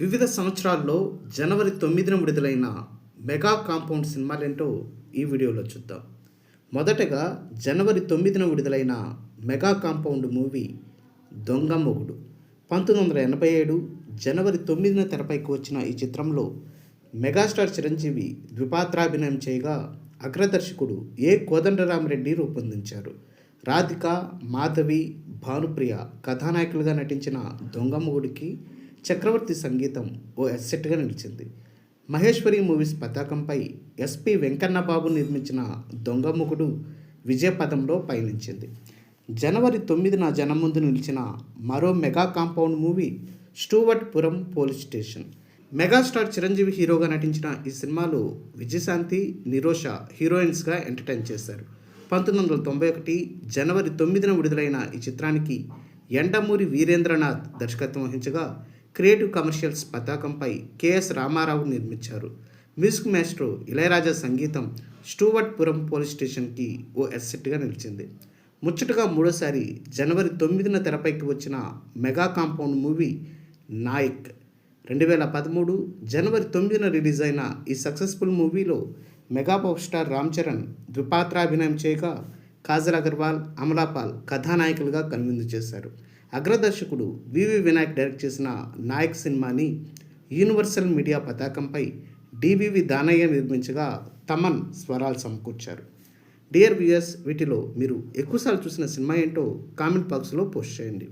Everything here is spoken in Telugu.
వివిధ సంవత్సరాల్లో జనవరి తొమ్మిదిన విడుదలైన మెగా కాంపౌండ్ సినిమాలేంటో ఈ వీడియోలో చూద్దాం. మొదటగా జనవరి తొమ్మిదిన విడుదలైన మెగా కాంపౌండ్ మూవీ దొంగ మొగుడు. పంతొమ్మిది వందల ఎనభై ఏడు జనవరి తొమ్మిదిన తెరపైకి వచ్చిన ఈ చిత్రంలో మెగాస్టార్ చిరంజీవి ద్విపాత్రాభినయం చేయగా అగ్రదర్శకుడు ఏ కోదండరామరెడ్డి రూపొందించారు. రాధిక మాధవి భానుప్రియ కథానాయకులుగా నటించిన దొంగ మొగుడికి చక్రవర్తి సంగీతం ఓ ఎస్సెట్గా నిలిచింది. మహేశ్వరి మూవీస్ పతాకంపై ఎస్పి వెంకన్నబాబు నిర్మించిన దొంగ మొగుడు విజయపదంలో పయనించింది. జనవరి తొమ్మిదిన జనం ముందు నిలిచిన మరో mega compound movie Stuartpuram police station. Megastar Chiranjeevi హీరోగా నటించిన ఈ సినిమాలో విజయశాంతి నిరోష హీరోయిన్స్గా ఎంటర్టైన్ చేశారు. పంతొమ్మిది వందల తొంభై ఒకటి జనవరి తొమ్మిదిన విడుదలైన ఈ చిత్రానికి ఎండమూరి వీరేంద్రనాథ్ దర్శకత్వం వహించగా క్రియేటివ్ కమర్షియల్స్ పతాకంపై కెఎస్ రామారావు నిర్మించారు. మ్యూజిక్ మాస్ట్రో ఇళయరాజా సంగీతం స్టూవర్ట్పురం పోలీస్ స్టేషన్కి ఓ ఎస్సెట్గా నిలిచింది. ముచ్చటగా మూడోసారి జనవరి తొమ్మిదిన తెరపైకి వచ్చిన మెగా కాంపౌండ్ మూవీ నాయక్. రెండు వేల పదమూడు జనవరి తొమ్మిదిన రిలీజ్ అయిన ఈ సక్సెస్ఫుల్ మూవీలో mega power star Ram Charan ద్విపాత్రాభినయం చేయగా కాజల్ అగర్వాల్ అమలాపాల్ కథానాయకులుగా కనువిందు చేశారు. అగ్రదర్శకుడు వివి వినాయక్ డైరెక్ట్ చేసిన నాయక్ సినిమాని యూనివర్సల్ మీడియా పతాకంపై డివివి దానయ్య నిర్మించగా తమన్ స్వరాలు సమకూర్చారు. డియర్ వ్యూయర్స్ వీటిలో మీరు ఎక్కువసార్లు చూసిన సినిమా ఏంటో కామెంట్ బాక్స్లో పోస్ట్ చేయండి.